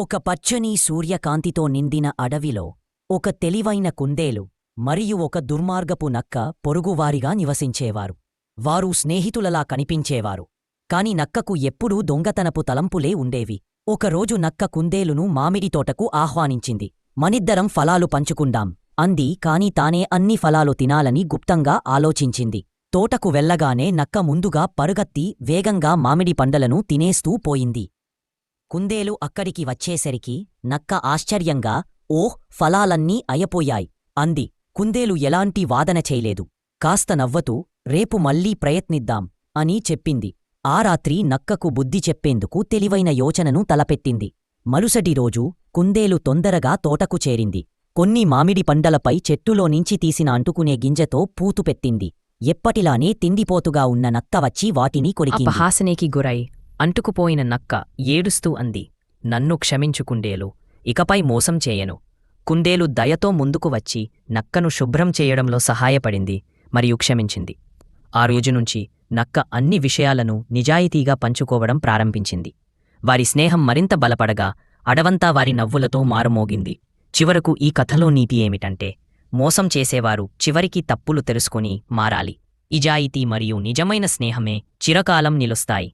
ఒక పచ్చని సూర్యకాంతితో నిండిన అడవిలో ఒక తెలివైన కుందేలు మరియు ఒక దుర్మార్గపు నక్క పొరుగువారిగా నివసించేవారు. వారు స్నేహితులలా కనిపించేవారు. కాని నక్కకు ఎప్పుడూ దొంగతనపు తలంపులే ఉండేవి. ఒకరోజు నక్క కుందేలును మామిడి తోటకు ఆహ్వానించింది. మనిద్దరం ఫలాలు పంచుకుందాం అంది. కాని తానే అన్ని ఫలాలు తినాలని గుప్తంగా ఆలోచించింది. తోటకు వెళ్ళగానే నక్క ముందుగా పరుగత్తి వేగంగా మామిడి పండలను తినేస్తూ పోయింది. కుందేలు అక్కడికి వచ్చేసరికి నక్క ఆశ్చర్యంగా ఓహ్ ఫలాలన్నీ అయపోయాయి అంది. కుందేలు ఎలాంటి వాదన చేయలేదు. కాస్త నవ్వతూ రేపు మళ్ళీ ప్రయత్నిద్దాం అని చెప్పింది. ఆ రాత్రి నక్కకు బుద్ధి చెప్పేందుకు తెలివైన యోచనను తలపెట్టింది. మరుసటి రోజు కుందేలు తొందరగా తోటకు చేరింది. కొన్ని మామిడి పండలపై చెట్టులోనించి తీసిన అంటుకునే గింజతో పూతు పెట్టింది. ఎప్పటిలానే తిండిపోతుగా ఉన్న నక్క వచ్చి వాటిని కొరికింది. అపహాసనేకి గురై అంటుకుపోయిన నక్క ఏడుస్తూ అంది నన్ను క్షమించు కుండేలు ఇకపై మోసం చేయను. కుందేలు దయతో ముందుకు వచ్చి నక్కను శుభ్రం చేయడంలో సహాయపడింది మరియు క్షమించింది. ఆ రోజు నుంచి నక్క అన్ని విషయాలను నిజాయితీగా పంచుకోవడం ప్రారంభించింది. వారి స్నేహం మరింత బలపడగా అడవంతా వారి నవ్వులతో మారుమోగింది. చివరకు ఈ కథలో నీతి ఏమిటంటే మోసం చేసేవారు చివరికి తప్పులు తెలుసుకుని మారాలి. ఇజాయితీ మరియు నిజమైన స్నేహమే చిరకాలం నిలుస్తాయి.